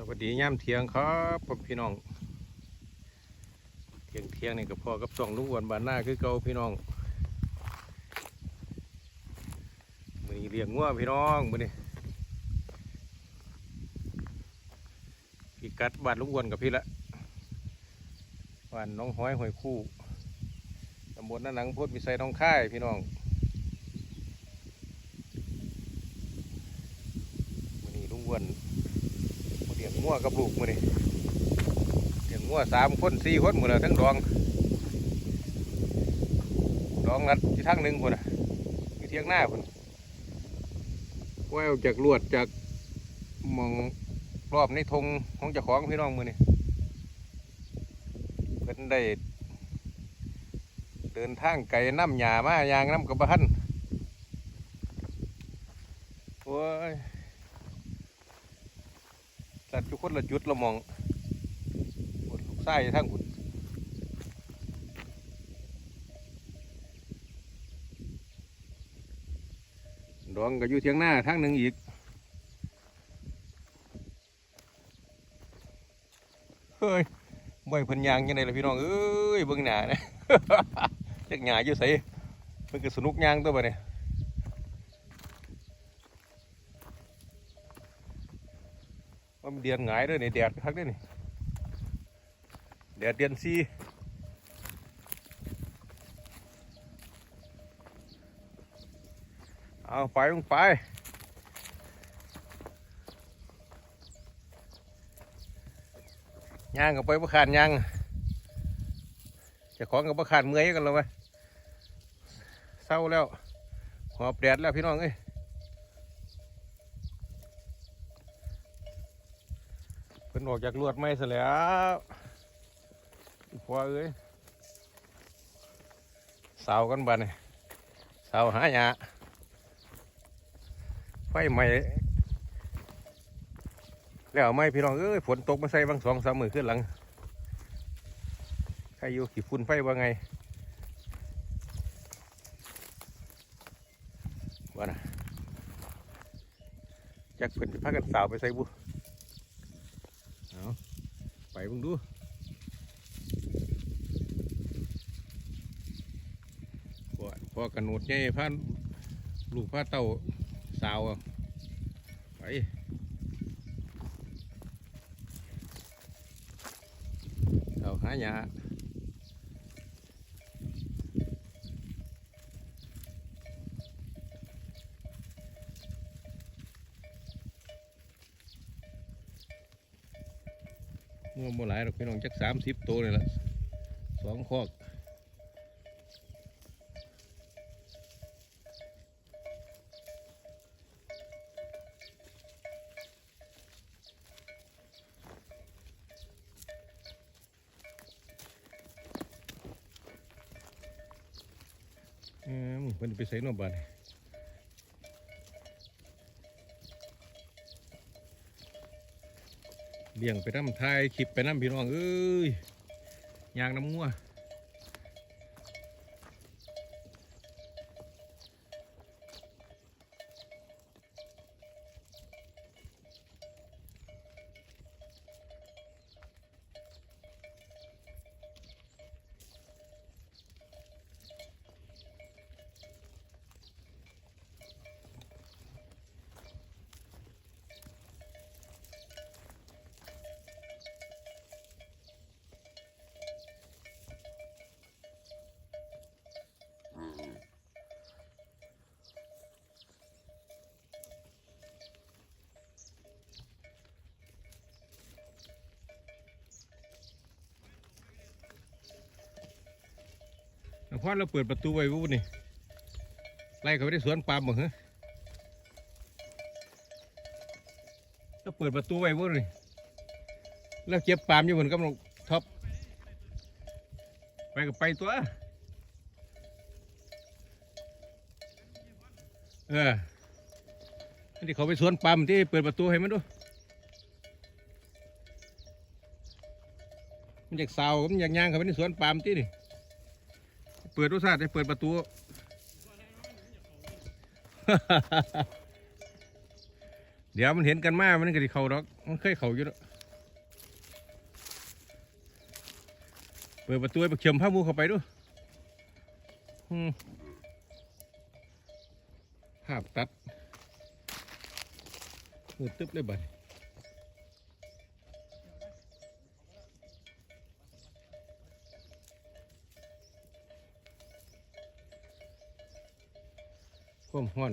สวัสดีย่ามเทียงครับพ่อพี่น้อง เทียงเทียงนี่กับพ่อกับสองลูกวันบานหน้าคือเก่าพี่น้องมือนี้เลี้ยงงัวพี่น้องมือนี้พี่กัดบานลูกวันกับพี่ละบานน้องห้อยหอยคู่ตำบลน้าหนังโพดมีไซน้องค่ายพี่น้องมือนี้ลุงอ้วน งัวกับลูกมาดิเลี้ยงงัวสามคนสี่คนหมดเลยทั้งดองดองนัดที่ทั้งหนึ่งคนน่ะที่เทียงหน้าคนว่าวจากลวดจากมองรอบในธงของเจ้าของพี่น้องมือนี่เพิ่นได้เดินทางไกลน้ำหยามายางน้ำกระบะทันโอ้ย สัตว์ทุกคนละจุดละมองหมดลูกไส้ทั้งหุ่นดองก็อยู่เทียงหน้าทั้งหนึ่งอีกเฮ้ยบ่อยเพิ่นยางยังไงล่ะพี่น้องเอ้ยเบิ่งหน้านะจักหน้าอยู่ไสเพิ่นก็สนุกยางตัวบ่เนี่ ว่ามันเดือนหงายด้วยนี่แดดคักด้วยนี่แดดเดือนสี่เอาไปลงไปย่างกับไปประขานย่างจะของกับประขานเมื่อยกันแล้วไหมเศร้าแล้วหอบแดดแล้วพี่น้องเอ้ย พิ่นออกจากลวดไม่ซะแล้วพอเอ้ยเสากันบัดนี่เสาหาหยาไฟใหม่แล้วไม่พี่น้องเอ้ยฝนตกมาใส่บางสองสามมือขึ้นหลังใครอยู่ขี่ฝุ่นไฟว่าไงว่านะจักเพิ่นพากันสาวไปใส่บุ ไปเบิ่งดูพอพอกันหนดใหญ่พันลูกพระเต่าสาวไปเต่าหายา งัวโมหลายหรอกพี่น้องจักสามสิบตัวเลยละสองคอกเออมึงเพิ่นไปใส่นอกบ้าน เลี้ยงไปน้ำไทยคลิปไปน้ำพี่น้องเอ้ยยางน้ำงัว พอเราเปิดประตูไว้วุ้นี่ไล่เขาไปได้สวนปาล์มบ่เหรอเราเปิดประตูไว้วุ้นี่แล้วเก็บปาล์มอยู่บนกำลังท็อปไปกับไปตัว เออนที่เขาไปสวนปาล์มที่เปิดประตูให้มันดูมันอยากสามันอยากย่างเขาไปในสวนปาล์มที่นี่ ปิดรู้สาดได้เปิดประตู เดี๋ยวมันเห็นกันมากมันก็ดิเขาหรอก มันเคยเขาอยู่แล้วเปิดประตูไปเข็มผ้ามูเข้าไปดูวยภาพตัดมืดตึ๊บเลยบัด ความห้อน